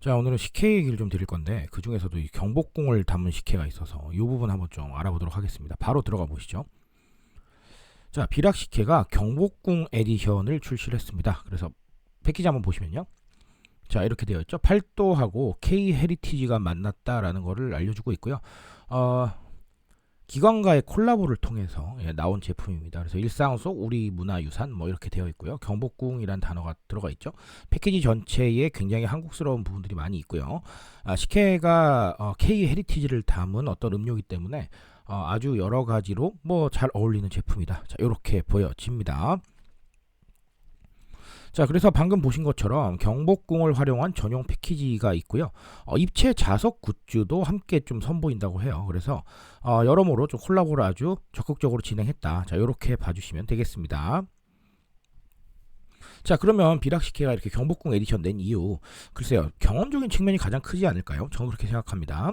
자 오늘은 식혜 얘기를 좀 드릴 건데 그 중에서도 이 경복궁을 담은 식혜가 있어서 이 부분 한번 좀 알아보도록 하겠습니다. 바로 들어가 보시죠. 자 비락 식혜가 경복궁 에디션을 출시를 했습니다. 그래서 패키지 한번 보시면요. 자 이렇게 되어 있죠. 팔도하고 K 헤리티지가 만났다라는 거를 알려주고 있고요. 어, 기관과의 콜라보를 통해서 예, 나온 제품입니다. 그래서 일상 속 우리 문화유산 뭐 이렇게 되어 있고요. 경복궁이란 단어가 들어가 있죠. 패키지 전체에 굉장히 한국스러운 부분들이 많이 있고요. 아, 식혜가 어, K 헤리티지를 담은 어떤 음료이기 때문에 어, 아주 여러 가지로 뭐 잘 어울리는 제품이다. 자 이렇게 보여집니다. 자, 그래서 방금 보신 것처럼 경복궁을 활용한 전용 패키지가 있고요. 어, 입체 자석 굿즈도 함께 좀 선보인다고 해요. 그래서 어, 여러모로 좀 콜라보를 아주 적극적으로 진행했다. 자, 이렇게 봐주시면 되겠습니다. 자, 그러면 비락식혜가 이렇게 경복궁 에디션 낸 이유, 글쎄요, 경험적인 측면이 가장 크지 않을까요? 저는 그렇게 생각합니다.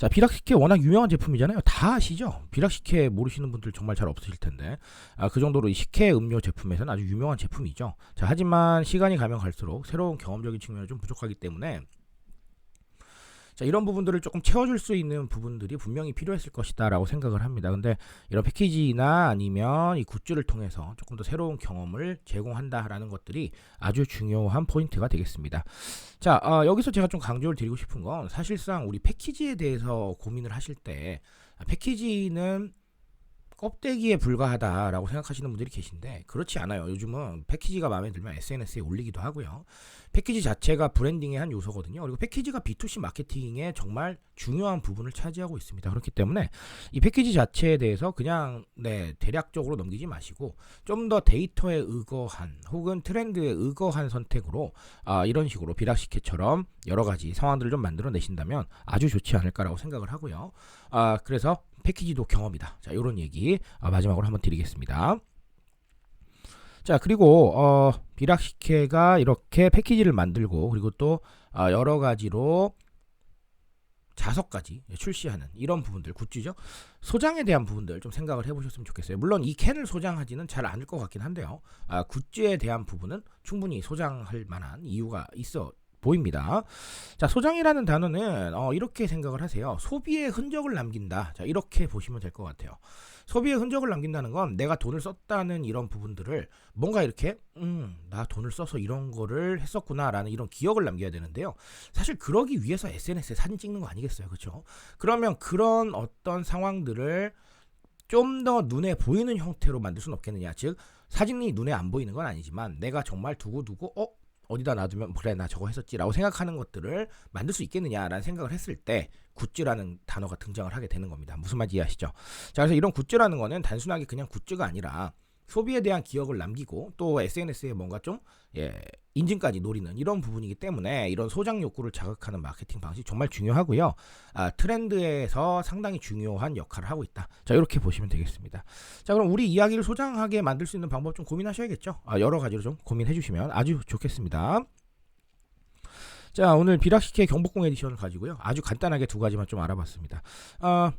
자, 비락식혜 워낙 유명한 제품이잖아요. 다 아시죠? 비락식혜 모르시는 분들 정말 잘 없으실 텐데. 아, 그 정도로 이 식혜 음료 제품에서는 아주 유명한 제품이죠. 자, 하지만 시간이 가면 갈수록 새로운 경험적인 측면이 좀 부족하기 때문에 자, 이런 부분들을 조금 채워줄 수 있는 부분들이 분명히 필요했을 것이다라고 생각을 합니다. 근데 이런 패키지나 아니면 이 굿즈를 통해서 조금 더 새로운 경험을 제공한다라는 것들이 아주 중요한 포인트가 되겠습니다. 자, 어, 여기서 제가 좀 강조를 드리고 싶은 건 사실상 우리 패키지에 대해서 고민을 하실 때 아, 패키지는 껍데기에 불과하다라고 생각하시는 분들이 계신데 그렇지 않아요. 요즘은 패키지가 마음에 들면 SNS에 올리기도 하고요. 패키지 자체가 브랜딩의 한 요소거든요. 그리고 패키지가 B2C 마케팅에 정말 중요한 부분을 차지하고 있습니다. 그렇기 때문에 이 패키지 자체에 대해서 그냥 네, 대략적으로 넘기지 마시고 좀 더 데이터에 의거한 혹은 트렌드에 의거한 선택으로 아, 이런 식으로 비락식혜처럼 여러 가지 상황들을 좀 만들어 내신다면 아주 좋지 않을까라고 생각을 하고요. 아, 그래서 패키지도 경험이다. 자, 이런 얘기 아, 마지막으로 한번 드리겠습니다. 자, 그리고 어, 비락식혜가 이렇게 패키지를 만들고 그리고 또 아, 여러 가지로 자석까지 출시하는 이런 부분들 굿즈죠. 소장에 대한 부분들 좀 생각을 해보셨으면 좋겠어요. 물론 이 캔을 소장하지는 잘 않을 것 같긴 한데요. 아, 굿즈에 대한 부분은 충분히 소장할 만한 이유가 있어 보입니다. 자, 소장이라는 단어는 어, 이렇게 생각을 하세요. 소비의 흔적을 남긴다. 자, 이렇게 보시면 될 것 같아요. 소비의 흔적을 남긴다는 건 내가 돈을 썼다는 이런 부분들을 뭔가 이렇게 음, 나 돈을 써서 이런 거를 했었구나라는 이런 기억을 남겨야 되는데요. 사실 그러기 위해서 SNS에 사진 찍는 거 아니겠어요. 그렇죠? 그러면 그런 어떤 상황들을 좀더 눈에 보이는 형태로 만들 수는 없겠느냐. 즉 사진이 눈에 안 보이는 건 아니지만 내가 정말 두고두고 어 어디다 놔두면 그래 나 저거 했었지라고 생각하는 것들을 만들 수 있겠느냐라는 생각을 했을 때 굿즈라는 단어가 등장을 하게 되는 겁니다. 무슨 말인지 이해하시죠? 자 그래서 이런 굿즈라는 거는 단순하게 그냥 굿즈가 아니라 소비에 대한 기억을 남기고 또 SNS에 뭔가 좀 예, 인증까지 노리는 이런 부분이기 때문에 이런 소장 욕구를 자극하는 마케팅 방식이 정말 중요하고요. 아, 트렌드에서 상당히 중요한 역할을 하고 있다. 자 이렇게 보시면 되겠습니다. 자 그럼 우리 이야기를 소장하게 만들 수 있는 방법 좀 고민하셔야겠죠. 아, 여러 가지로 좀 고민해 주시면 아주 좋겠습니다. 자 오늘 비락식혜 경복궁 에디션을 가지고요. 아주 간단하게 두 가지만 좀 알아봤습니다. 아,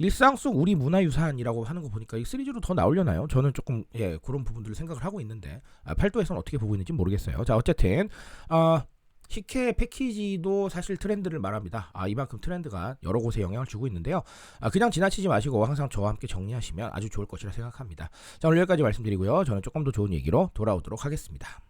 일상 속 우리 문화유산이라고 하는 거 보니까 이 3G로 더 나오려나요? 저는 조금 예 그런 부분들을 생각을 하고 있는데 아, 팔도에서는 어떻게 보고 있는지 모르겠어요. 자 어쨌든 아 식혜 패키지도 사실 트렌드를 말합니다. 아 이만큼 트렌드가 여러 곳에 영향을 주고 있는데요. 아 그냥 지나치지 마시고 항상 저와 함께 정리하시면 아주 좋을 것이라 생각합니다. 자 오늘 여기까지 말씀드리고요. 저는 조금 더 좋은 얘기로 돌아오도록 하겠습니다.